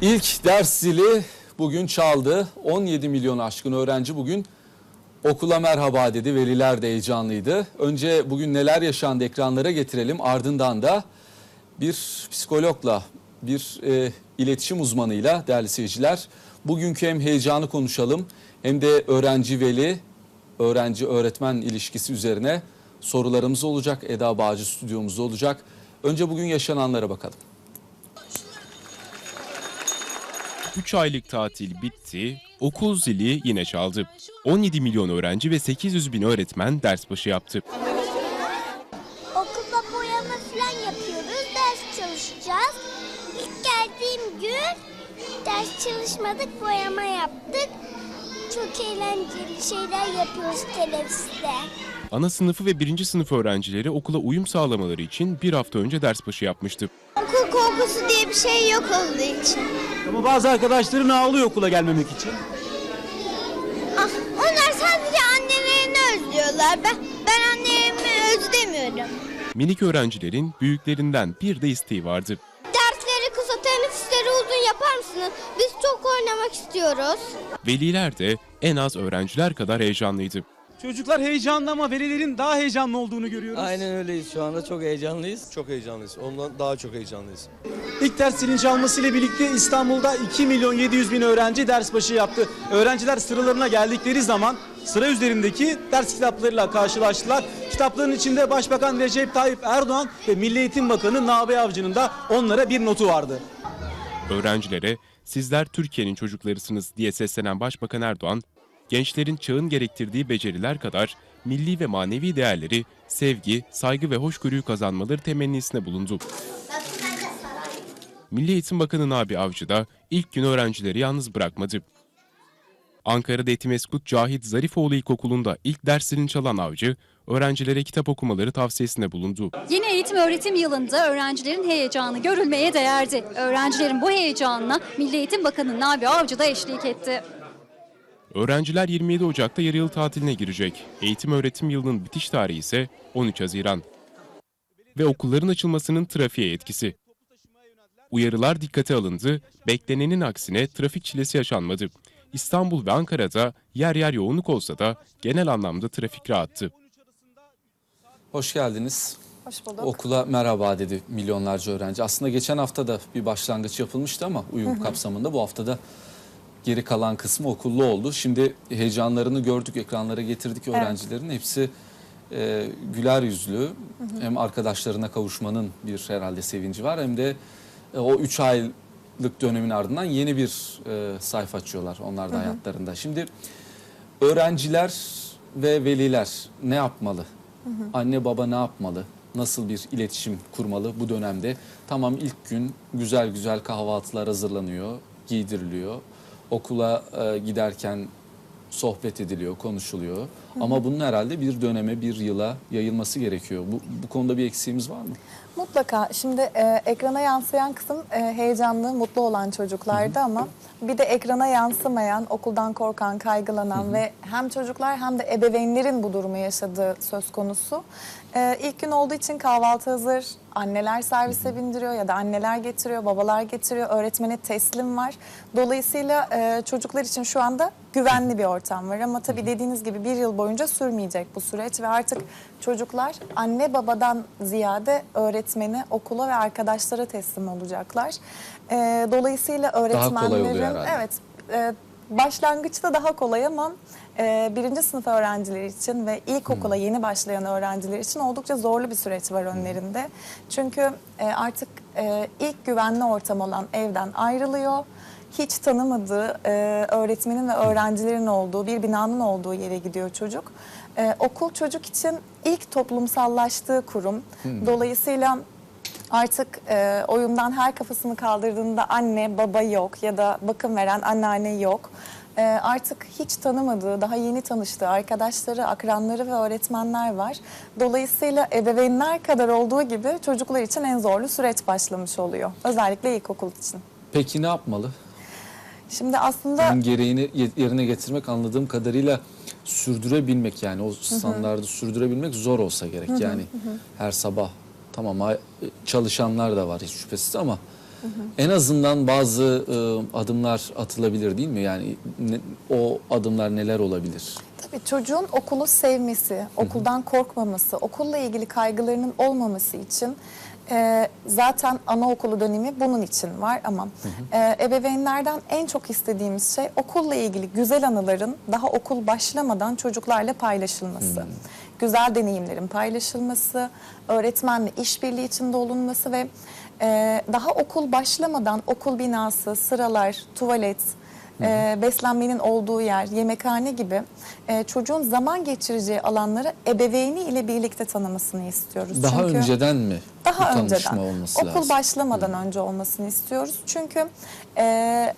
İlk ders zili bugün çaldı. 17 milyon aşkın öğrenci bugün okula merhaba dedi. Veliler de heyecanlıydı. Önce bugün neler yaşandı ekranlara getirelim. Ardından da bir psikologla, bir e, iletişim uzmanıyla değerli seyirciler bugünkü hem heyecanı konuşalım hem de öğrenci veli, öğrenci öğretmen ilişkisi üzerine sorularımız olacak. Eda Bağcı stüdyomuzda olacak. Önce bugün yaşananlara bakalım. 3 aylık tatil bitti, okul zili yine çaldı. 17 milyon öğrenci ve 800 bin öğretmen ders başı yaptı. Okulda boyama falan yapıyoruz. Ders çalışacağız. İlk geldiğim gün ders çalışmadık, boyama yaptık. Çok eğlenceli şeyler yapıyoruz teneffüste. Ana sınıfı ve birinci sınıf öğrencileri okula uyum sağlamaları için bir hafta önce ders başı yapmıştı. Okul korkusu diye bir şey yok olduğu için. Ama bazı arkadaşların ağlıyor okula gelmemek için. Ah, onlar sadece annelerini özlüyorlar. Ben, ben annelerimi özlemiyorum. Minik öğrencilerin büyüklerinden bir de isteği vardı. Dersleri kısa, teneffüsleri uzun yapar mısınız? Biz çok oynamak istiyoruz. Veliler de en az öğrenciler kadar heyecanlıydı. Çocuklar heyecanlı ama velilerin daha heyecanlı olduğunu görüyoruz. Aynen öyleyiz şu anda çok heyecanlıyız. Çok heyecanlıyız. Ondan daha çok heyecanlıyız. İlk ders zilin çalmasıyla birlikte İstanbul'da 2 milyon 700 bin öğrenci ders başı yaptı. Öğrenciler sıralarına geldikleri zaman sıra üzerindeki ders kitaplarıyla karşılaştılar. Kitapların içinde Başbakan Recep Tayyip Erdoğan ve Milli Eğitim Bakanı Nabi Avcı'nın da onlara bir notu vardı. Öğrencilere sizler Türkiye'nin çocuklarısınız diye seslenen Başbakan Erdoğan, gençlerin çağın gerektirdiği beceriler kadar milli ve manevi değerleri, sevgi, saygı ve hoşgörüyü kazanmaları temennisine bulundu. Milli Eğitim Bakanı Nabi Avcı da ilk gün öğrencileri yalnız bırakmadı. Ankara'da Etimeskut Cahit Zarifoğlu İlkokulu'nda ilk derslerini çalan Avcı, öğrencilere kitap okumaları tavsiyesinde bulundu. Yeni eğitim öğretim yılında öğrencilerin heyecanı görülmeye değerdi. Öğrencilerin bu heyecanına Milli Eğitim Bakanı Nabi Avcı da eşlik etti. Öğrenciler 27 Ocak'ta yarı yıl tatiline girecek. Eğitim öğretim yılının bitiş tarihi ise 13 Haziran. Ve okulların açılmasının trafiğe etkisi. Uyarılar dikkate alındı, beklenenin aksine trafik çilesi yaşanmadı. İstanbul ve Ankara'da yer yer yoğunluk olsa da genel anlamda trafik rahattı. Hoş geldiniz. Hoş bulduk. Okula merhaba dedi milyonlarca öğrenci. Aslında geçen hafta da bir başlangıç yapılmıştı ama uyum kapsamında bu haftada geri kalan kısmı okullu oldu. Şimdi heyecanlarını gördük, ekranlara getirdik öğrencilerin. Hepsi e, güler yüzlü. Hem arkadaşlarına kavuşmanın bir herhalde sevinci var hem de e, o 3 aylık dönemin ardından yeni bir e, sayfa açıyorlar onlar da hayatlarında. Şimdi öğrenciler ve veliler ne yapmalı? Anne baba ne yapmalı? Nasıl bir iletişim kurmalı bu dönemde? Tamam ilk gün güzel güzel kahvaltılar hazırlanıyor, giydiriliyor. Okula e, giderken sohbet ediliyor, konuşuluyor. Ama bunun herhalde bir döneme, bir yıla yayılması gerekiyor. Bu, bu konuda bir eksiğimiz var mı? Mutlaka. Şimdi e, ekrana yansıyan kısım e, heyecanlı, mutlu olan çocuklardı ama bir de ekrana yansımayan, okuldan korkan, kaygılanan ve hem çocuklar hem de ebeveynlerin bu durumu yaşadığı söz konusu. E, ilk gün olduğu için kahvaltı hazır, anneler servise bindiriyor ya da anneler getiriyor, babalar getiriyor, öğretmene teslim var. Dolayısıyla e, çocuklar için şu anda güvenli bir ortam var ama tabii dediğiniz gibi bir yıl boyunca sürmeyecek bu süreç ve artık çocuklar anne babadan ziyade öğretmene, okula ve arkadaşlara teslim olacaklar. E, dolayısıyla kolay oluyor öğretmenlerin herhalde. evet e, başlangıçta daha kolay ama e, birinci sınıf öğrencileri için ve ilkokula Hmm. yeni başlayan öğrenciler için oldukça zorlu bir süreç var önlerinde. Çünkü e, artık e, ilk güvenli ortam olan evden ayrılıyor. Hiç tanımadığı e, öğretmenin ve öğrencilerin olduğu bir binanın olduğu yere gidiyor çocuk. E, okul çocuk için ilk toplumsallaştığı kurum. Dolayısıyla Artık e, oyundan her kafasını kaldırdığında anne baba yok ya da bakım veren anneanne yok. E, artık hiç tanımadığı, daha yeni tanıştığı arkadaşları, akranları ve öğretmenler var. Dolayısıyla ebeveynler kadar olduğu gibi çocuklar için en zorlu süreç başlamış oluyor. Özellikle ilkokul için. Peki ne yapmalı? Şimdi aslında Bunun gereğini ye- yerine getirmek anladığım kadarıyla sürdürebilmek yani o standardı sürdürebilmek zor olsa gerek. Yani her sabah tamam çalışanlar da var hiç şüphesiz ama en azından bazı e, adımlar atılabilir değil mi? Yani ne- o adımlar neler olabilir? Tabii çocuğun okulu sevmesi, okuldan korkmaması, okulla ilgili kaygılarının olmaması için e, zaten anaokulu dönemi bunun için var ama e, ebeveynlerden en çok istediğimiz şey okulla ilgili güzel anıların daha okul başlamadan çocuklarla paylaşılması. Güzel deneyimlerin paylaşılması, öğretmenle işbirliği içinde olunması ve e, daha okul başlamadan okul binası, sıralar, tuvalet, e, beslenmenin olduğu yer, yemekhane gibi e, çocuğun zaman geçireceği alanları ebeveyni ile birlikte tanımasını istiyoruz. Daha Çünkü önceden mi daha önceden olması okul lazım? başlamadan önce olmasını istiyoruz. Çünkü e,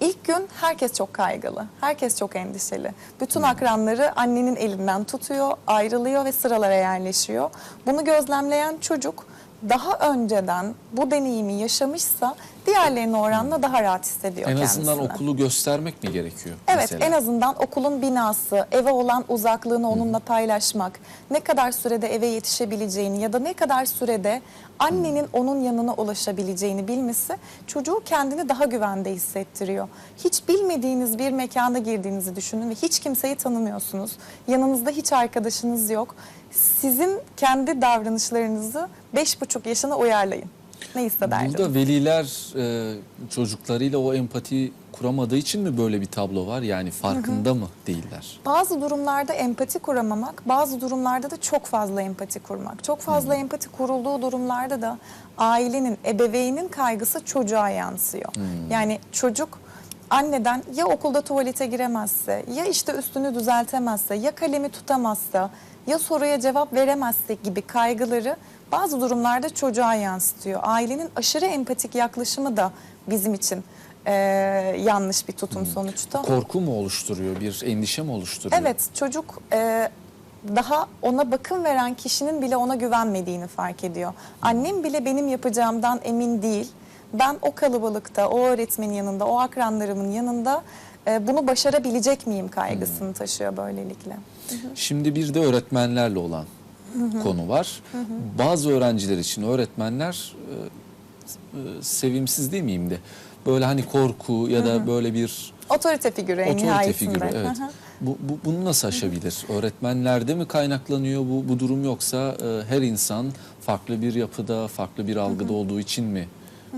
ilk gün herkes çok kaygılı, herkes çok endişeli. Bütün akranları annenin elinden tutuyor, ayrılıyor ve sıralara yerleşiyor. Bunu gözlemleyen çocuk daha önceden bu deneyimi yaşamışsa diğerlerine oranla daha rahat hissediyor En kendisini. azından okulu göstermek mi gerekiyor? Evet mesela? en azından okulun binası, eve olan uzaklığını onunla paylaşmak, ne kadar sürede eve yetişebileceğini ya da ne kadar sürede annenin onun yanına ulaşabileceğini bilmesi çocuğu kendini daha güvende hissettiriyor. Hiç bilmediğiniz bir mekana girdiğinizi düşünün ve hiç kimseyi tanımıyorsunuz. Yanınızda hiç arkadaşınız yok. Sizin kendi davranışlarınızı beş buçuk yaşına uyarlayın. Ne hissederdiniz? Burada veliler e, çocuklarıyla o empati kuramadığı için mi böyle bir tablo var? Yani farkında mı değiller? Bazı durumlarda empati kuramamak, bazı durumlarda da çok fazla empati kurmak. Çok fazla empati kurulduğu durumlarda da ailenin, ebeveynin kaygısı çocuğa yansıyor. Yani çocuk anneden ya okulda tuvalete giremezse, ya işte üstünü düzeltemezse, ya kalemi tutamazsa, ya soruya cevap veremezse gibi kaygıları bazı durumlarda çocuğa yansıtıyor. Ailenin aşırı empatik yaklaşımı da bizim için eee, yanlış bir tutum sonuçta. Korku mu oluşturuyor? Bir endişe mi oluşturuyor? Evet çocuk e, daha ona bakım veren kişinin bile ona güvenmediğini fark ediyor. Annem bile benim yapacağımdan emin değil. Ben o kalabalıkta, o öğretmenin yanında, o akranlarımın yanında e, bunu başarabilecek miyim kaygısını taşıyor böylelikle. Şimdi bir de öğretmenlerle olan konu var. Bazı öğrenciler için öğretmenler e, e, sevimsiz demeyeyim de böyle hani korku ya da böyle bir Otorite figürü otorite nihayetinde. figürü evet. Hı hı. Bu, bu bunu nasıl aşabilir? Öğretmenlerde mi kaynaklanıyor bu bu durum yoksa e, her insan farklı bir yapıda, farklı bir algıda olduğu için mi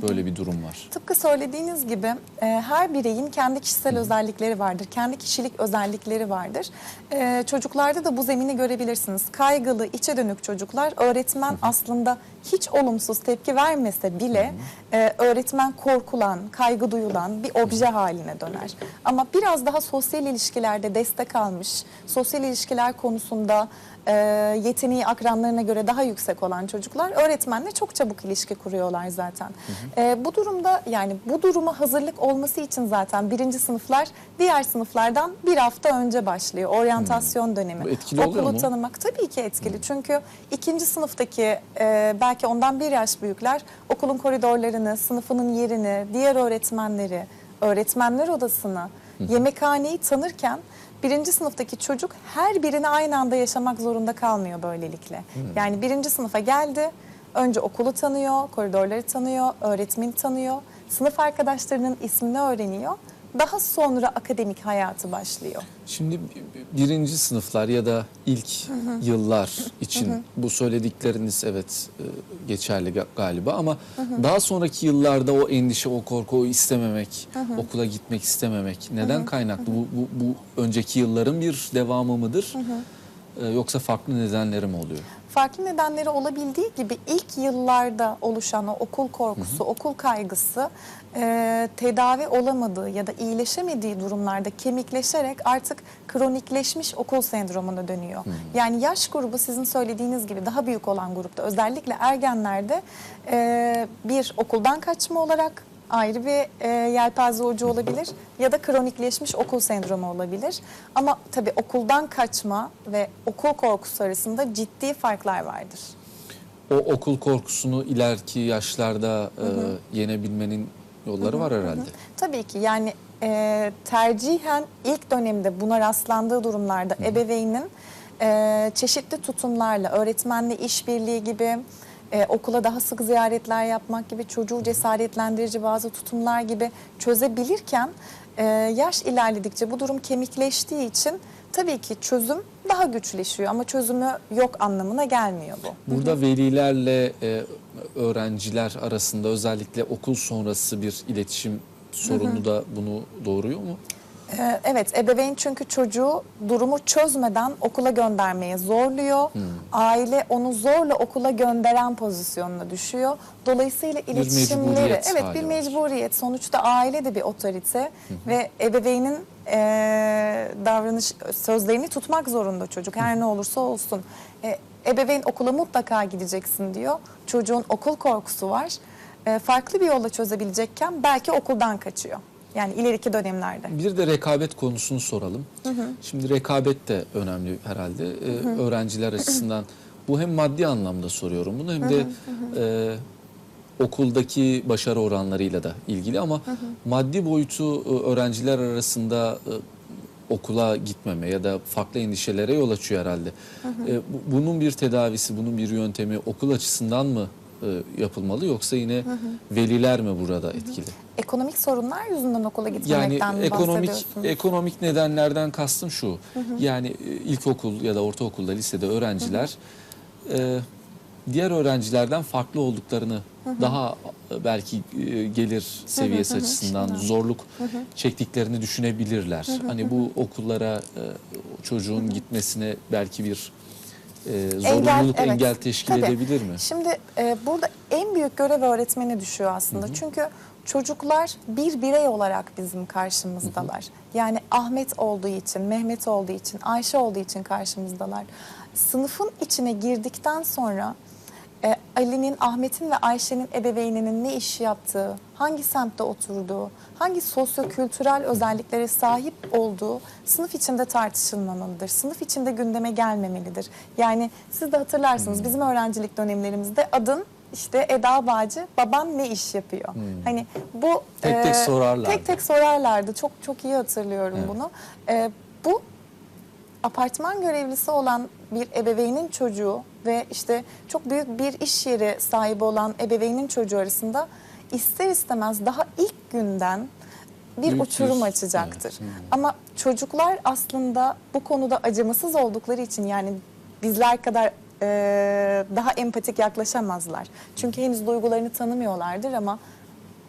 böyle bir durum var? Tıpkı söylediğiniz gibi e, her bireyin kendi kişisel özellikleri vardır. Kendi kişilik özellikleri vardır. E, çocuklarda da bu zemini görebilirsiniz. Kaygılı, içe dönük çocuklar öğretmen aslında hiç olumsuz tepki vermese bile e, öğretmen korkulan, kaygı duyulan bir obje haline döner. Ama biraz daha sosyal ilişkilerde destek almış, sosyal ilişkiler konusunda e, yeteneği akranlarına göre daha yüksek olan çocuklar öğretmenle çok çabuk ilişki kuruyorlar zaten. E, bu durumda yani bu duruma hazırlık olması için zaten birinci sınıflar diğer sınıflardan bir hafta önce başlıyor. Oryantasyon dönemi. Bu etkili oluyor Okulu mu? tanımak tabii ki etkili. Çünkü ikinci sınıftaki e, belki ondan bir yaş büyükler okulun koridorlarını, sınıfının yerini, diğer öğretmenleri, öğretmenler odasını, yemekhaneyi tanırken birinci sınıftaki çocuk her birini aynı anda yaşamak zorunda kalmıyor böylelikle. Yani birinci sınıfa geldi, önce okulu tanıyor, koridorları tanıyor, öğretmeni tanıyor, sınıf arkadaşlarının ismini öğreniyor. Daha sonra akademik hayatı başlıyor. Şimdi birinci sınıflar ya da ilk yıllar için bu söyledikleriniz evet e, geçerli ga- galiba ama daha sonraki yıllarda o endişe, o korku, o istememek, okula gitmek istememek neden kaynaklı? Bu, bu, bu önceki yılların bir devamı mıdır? E, Yoksa farklı nedenleri mi oluyor? farklı nedenleri olabildiği gibi ilk yıllarda oluşan o okul korkusu, okul kaygısı e, tedavi olamadığı ya da iyileşemediği durumlarda kemikleşerek artık kronikleşmiş okul sendromuna dönüyor. Yani yaş grubu sizin söylediğiniz gibi daha büyük olan grupta özellikle ergenlerde e, bir okuldan kaçma olarak ayrı bir e, yelpaze ucu olabilir ya da kronikleşmiş okul sendromu olabilir. Ama tabii okuldan kaçma ve okul korkusu arasında ciddi farklar vardır. O okul korkusunu ileriki yaşlarda e, yenebilmenin yolları var herhalde. Tabii ki yani e, tercihen ilk dönemde buna rastlandığı durumlarda ebeveynin e, çeşitli tutumlarla, öğretmenle işbirliği gibi, e, okula daha sık ziyaretler yapmak gibi, çocuğu cesaretlendirici bazı tutumlar gibi çözebilirken e, yaş ilerledikçe bu durum kemikleştiği için tabii ki çözüm daha güçleşiyor ama çözümü yok anlamına gelmiyor bu. Burada velilerle e, öğrenciler arasında özellikle okul sonrası bir iletişim sorunu da bunu doğuruyor mu? Ee, Evet, ebeveyn çünkü çocuğu durumu çözmeden okula göndermeye zorluyor. Aile onu zorla okula gönderen pozisyonuna düşüyor. Dolayısıyla iletişimleri, mecburiyet evet bir var. mecburiyet. Sonuçta aile de bir otorite ve ebeveynin e, davranış sözlerini tutmak zorunda çocuk. Her ne olursa olsun. E, ebeveyn okula mutlaka gideceksin diyor. Çocuğun okul korkusu var. E, farklı bir yolla çözebilecekken belki okuldan kaçıyor. Yani ileriki dönemlerde. Bir de rekabet konusunu soralım. Şimdi rekabet de önemli herhalde Ee, öğrenciler açısından. Bu hem maddi anlamda soruyorum bunu hem de e, okuldaki başarı oranlarıyla da ilgili ama maddi boyutu e, öğrenciler arasında e, okula gitmeme ya da farklı endişelere yol açıyor herhalde. E, bu- bunun bir tedavisi, bunun bir yöntemi okul açısından mı e, yapılmalı yoksa yine veliler mi burada etkili? Ekonomik sorunlar yüzünden okula Yani gitmemekten mi ekonomik ekonomik nedenlerden kastım şu. Yani e, ilkokul ya da ortaokulda, lisede öğrenciler e, diğer öğrencilerden farklı olduklarını daha e, belki e, gelir seviyesi açısından zorluk çektiklerini düşünebilirler. Hani bu okullara çocuğun gitmesine belki bir e, zorunluluk engel, evet. teşkil Tabii. edebilir mi? Şimdi e, burada en büyük görev öğretmene düşüyor aslında. Çünkü çocuklar bir birey olarak bizim karşımızdalar. Yani Ahmet olduğu için, Mehmet olduğu için, Ayşe olduğu için karşımızdalar. Sınıfın içine girdikten sonra Ali'nin, Ahmet'in ve Ayşe'nin ebeveyninin ne iş yaptığı, hangi semtte oturduğu, hangi sosyokültürel özelliklere sahip olduğu sınıf içinde tartışılmamalıdır. Sınıf içinde gündeme gelmemelidir. Yani siz de hatırlarsınız bizim öğrencilik dönemlerimizde adın işte Eda Bağcı, baban ne iş yapıyor? Hani bu Hmm. Tek tek sorarlardı. Tek tek sorarlardı. Çok çok iyi hatırlıyorum bunu. E, bu apartman görevlisi olan bir ebeveynin çocuğu ve işte çok büyük bir iş yeri sahibi olan ebeveynin çocuğu arasında ister istemez daha ilk günden bir Büyük uçurum bir- açacaktır. evet. Ama çocuklar aslında bu konuda acımasız oldukları için yani bizler kadar e, daha empatik yaklaşamazlar. Çünkü henüz duygularını tanımıyorlardır ama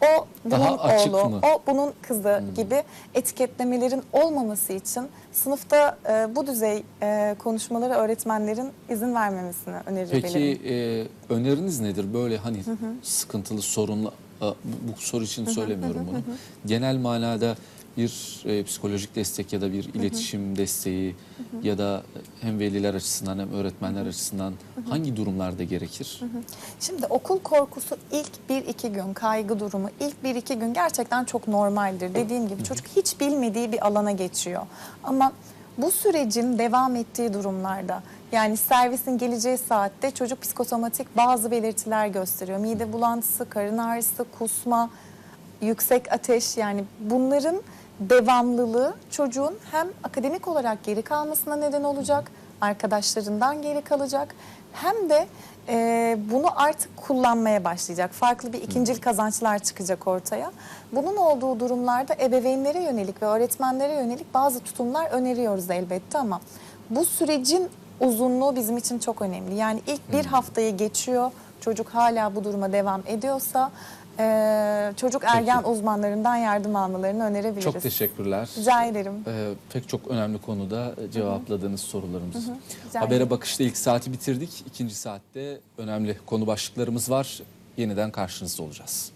o bunun Daha açık oğlu, mı? o bunun kızı gibi etiketlemelerin olmaması için sınıfta e, bu düzey e, konuşmaları öğretmenlerin izin vermemesini önerebilirim. Peki e, öneriniz nedir? Böyle hani sıkıntılı, sorunlu, a, bu, bu soru için söylemiyorum bunu. Genel manada bir e, psikolojik destek ya da bir iletişim desteği ya da hem veliler açısından hem öğretmenler açısından hangi durumlarda gerekir? Şimdi okul korkusu ilk bir iki gün kaygı durumu ilk bir iki gün gerçekten çok normaldir. Dediğim gibi çocuk hiç bilmediği bir alana geçiyor. Ama bu sürecin devam ettiği durumlarda yani servisin geleceği saatte çocuk psikosomatik bazı belirtiler gösteriyor. Mide bulantısı, karın ağrısı, kusma, yüksek ateş yani bunların devamlılığı çocuğun hem akademik olarak geri kalmasına neden olacak, arkadaşlarından geri kalacak hem de e, bunu artık kullanmaya başlayacak. Farklı bir ikincil kazançlar çıkacak ortaya. Bunun olduğu durumlarda ebeveynlere yönelik ve öğretmenlere yönelik bazı tutumlar öneriyoruz elbette ama bu sürecin uzunluğu bizim için çok önemli. Yani ilk bir haftayı geçiyor, çocuk hala bu duruma devam ediyorsa e, çocuk ergen uzmanlarından yardım almalarını önerebiliriz. Çok teşekkürler. Rica ederim. Ee, pek çok önemli konuda e, cevapladığınız sorularımız. Rica Habere ederim. bakışta ilk saati bitirdik. İkinci saatte önemli konu başlıklarımız var. Yeniden karşınızda olacağız.